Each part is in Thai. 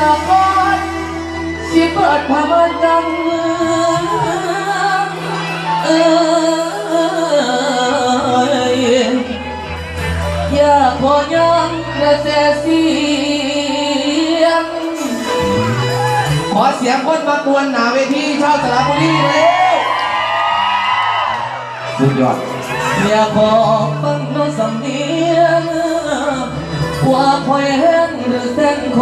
ละก่อนสิเปิดพามันกังเอ้ยอยาพอยังกระแสเสียง ขอเสียงคนมากวนหนาเวทีชาวสระบุรีเร็วสุดยอดอยากบอกฟังโน้สำเนียงว่าคอยแห้งหรือเส้นโค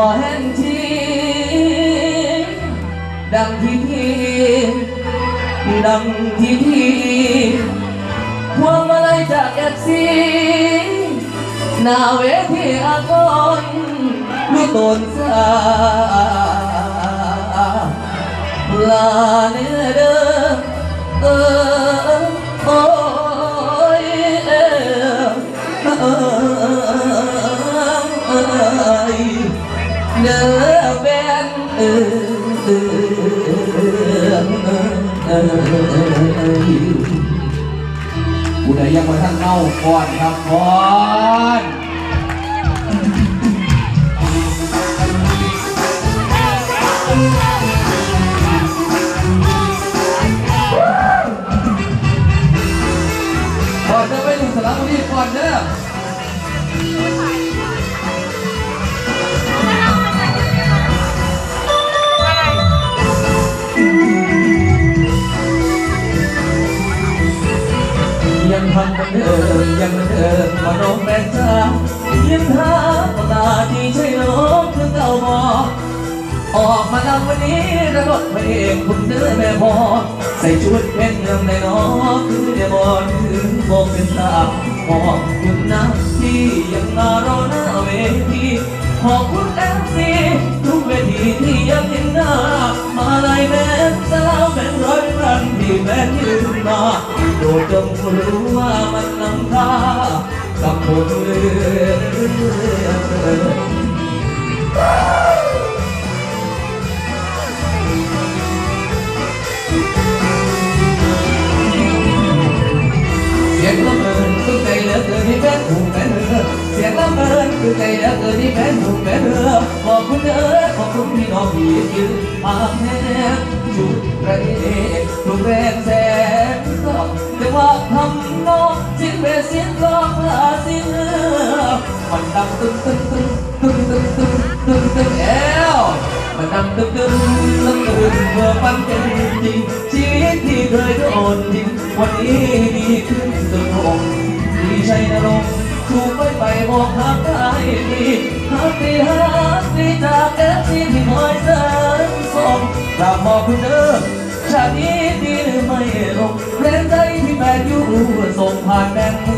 อแห้งทีดังที่พี่ดังที่พี่พวงมาลัยจากเอฟซีหน้าเวทีอากรรู้ตนสาลาเนื้อเดิมเอ อแวได้ยังมาทั้งเน่าพรครับพรพรเธอไปดูสนารคดีพรเด้อ ทำเหมือนเดิมยังเหมือนเดิมมาน้องแม่จ้ายังถาตาที่ใช่น้องคือเก่าบอกออกมาลำวันนี้ระดดเพลงคุณเนื้อแม่พอใส่ชุดเพชรเงินในน้องคือเดมอนถึงโมงเป็นตาขอบคุณนะที่ยังมารอหน้าเวทีขอบคุณ thì bé như mà đôi tâm lũ mắt nắng tha gặp một người Hãy subscribe cho kênh Ghiền Mì Gõ Để không bỏ lỡ những video hấp dẫn มเรือกที่อเสียงละเมินคือใจเหลือเกินที่แม่ถูกแม่จุด้อขอบคุณพี่น้องที่ยืนทาแม่ชุดไรทุกแรงแสนก็แต่ว่าทำนองสิ้นเวสียงร้องลาสิ้นมันดังตึ้งตึ้งตึ้งตึ้งตึ้งตึ้งตึ้งตึ้งแอวมันดังตึ้งตึ้งตึ้งตึ้งเมื่อมันเป็นจริงชีวิตที่เคยโดนทิ้งวันนี้ดีขึ้นสุดลงดีใจนรงค์ถูกไปไปบอกหาได้ดีหาดีหาดี งกราบอกคุณเด้อชาตินี้ดีหรือไม่ลงแรงใจที่แบกอยู่ส่งผ่านแบงมื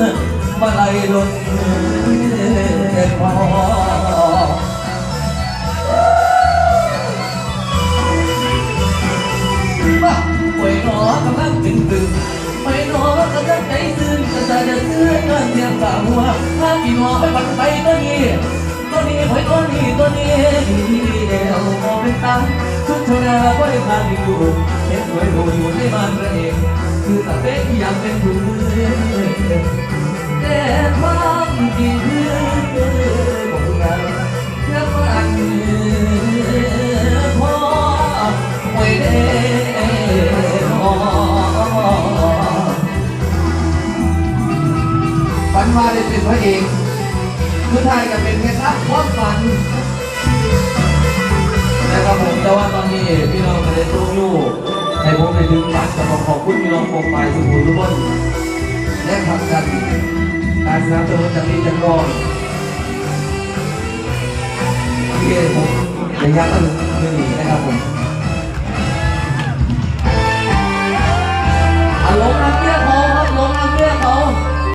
อมาไล่ลนพอมาป่วยนอกำลังตึงตึงไปหนอกำลังใจซึ้งจะจะจะซื้อเงินเทียมสาหัวถ้ากี่หนอไปปัดไปตัวนี้ ตัวนี้หอยตัวนี้ตัวนี้เดียวมองเป็นตังทุกชนาไว้พานอยู่เห็นสวยดูอยู่ในบ้านพระเอกคือตาเป๊กยังเป็นผู้แต่ความจริงคือบอกกันยังมันพอไว้ได้ฝันว่าได้เป็นพระเอกผู้ชายก็เป็นแค่ ปรไฟล์ทุกคนทุกคนและผลักดันการสนับสนุนจากนี้จากรอนที่ผมระยะตั้งหนึ่งนะครับผม